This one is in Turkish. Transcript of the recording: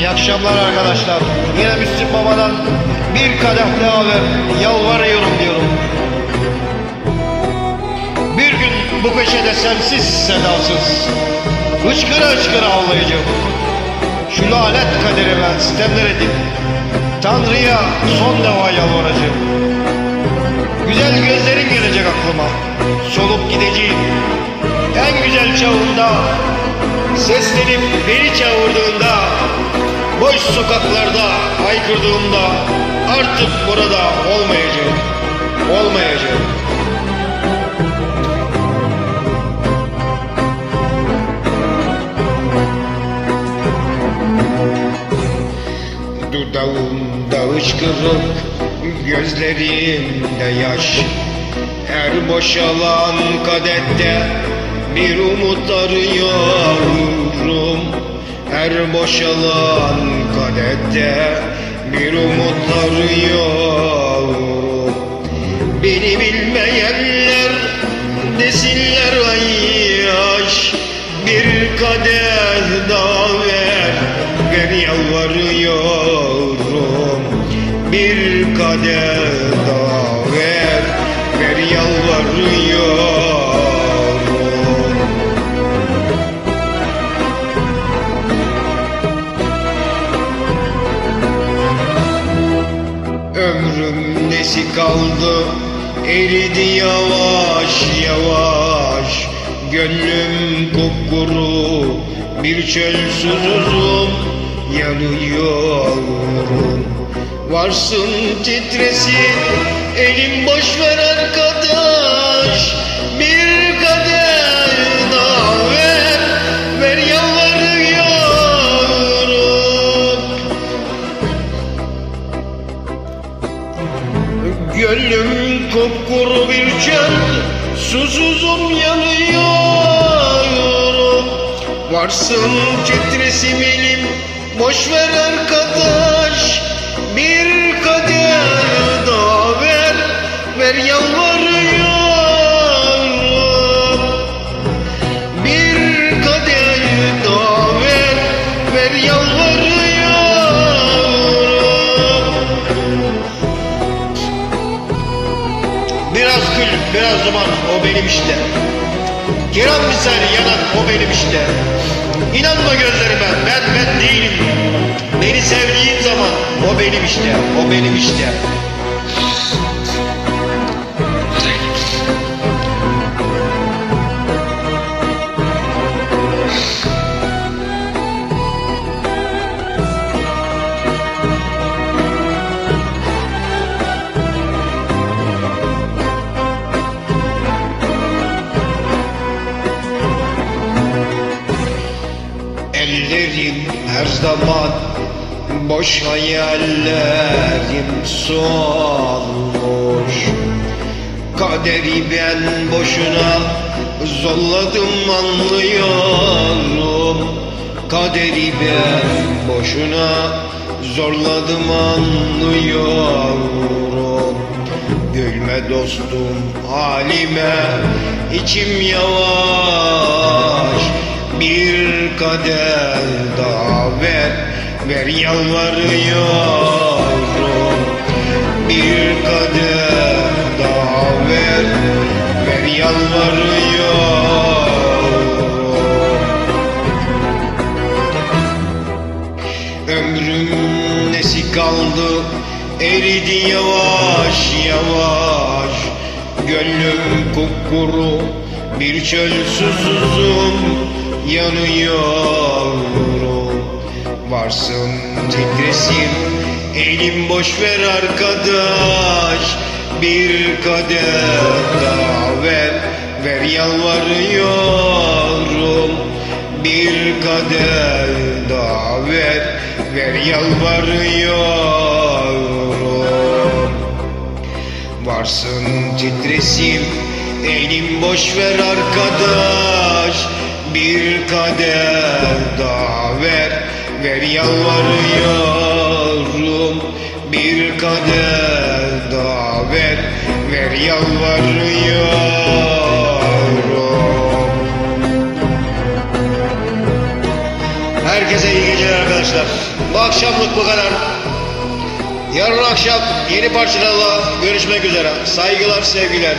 İyi akşamlar arkadaşlar. Yine Müslüm Baba'dan bir kadeh daha ver. Yalvarıyorum diyorum. Bir gün bu köşede sensiz sedasız. Hıçkıra hıçkıra ağlayacağım. Şu lanet kaderime sitemler edip Tanrı'ya son defa yalvaracağım. Güzel gözlerin gelecek aklıma. Solup gideceğim. En güzel çağında Seslenip beni çağırdığında Boş sokaklarda haykırdığımda Artık burada olmayacağım Olmayacağım. Dudağımda hıçkırık Gözlerimde yaş. Her boşalan kadette Bir umut arıyorum Her boşalan kadette Bir umut arıyorum Beni bilmeyenler Desinler ay yaş. Bir kadeh daha ver Ver yalvarıyorum. Bir kadeh daha ver Ver yalvarıyorum kaldı. Eridi yavaş yavaş. Gönlüm kupkuru bir çöl susuzum yanıyorum Varsın titresin elim boş Susuzum yanıyorum Varsın titresim elim Boş ver arkadaş. Bir kadeh daha ver Ver yalvarıyorum Biraz duman o benim işte. Kiram misali yanan o benim işte. İnanma gözlerime ben ben değilim. Beni sevdiğin zaman o benim işte, o benim işte. Ellerim her zaman boş hayallerim solmuş. Kaderi ben boşuna zorladım anlıyorum. Kaderi ben boşuna zorladım anlıyorum. Gülme dostum halime içim yavaş Bir kadeh daha ver ver yalvarıyorum. Bir kadeh daha ver ver yalvarıyorum. Ömrüm nesi kaldı? Eridi yavaş yavaş. Gönlüm kupkuru bir çöl susuzum yanıyorum Varsın titresim elim boş ver arkadaş. Bir kadeh daha ver ver yalvarıyorum. Bir kadeh daha ver ver yalvarıyorum. Varsın titresim elim boş ver arkadaş Bir kadeh daha ver ver yalvarıyorum Bir kadeh daha ver ver yalvarıyorum Herkese iyi geceler arkadaşlar. Bu akşamlık bu kadar. Yarın akşam yeni parçalarla görüşmek üzere. Saygılar, sevgiler.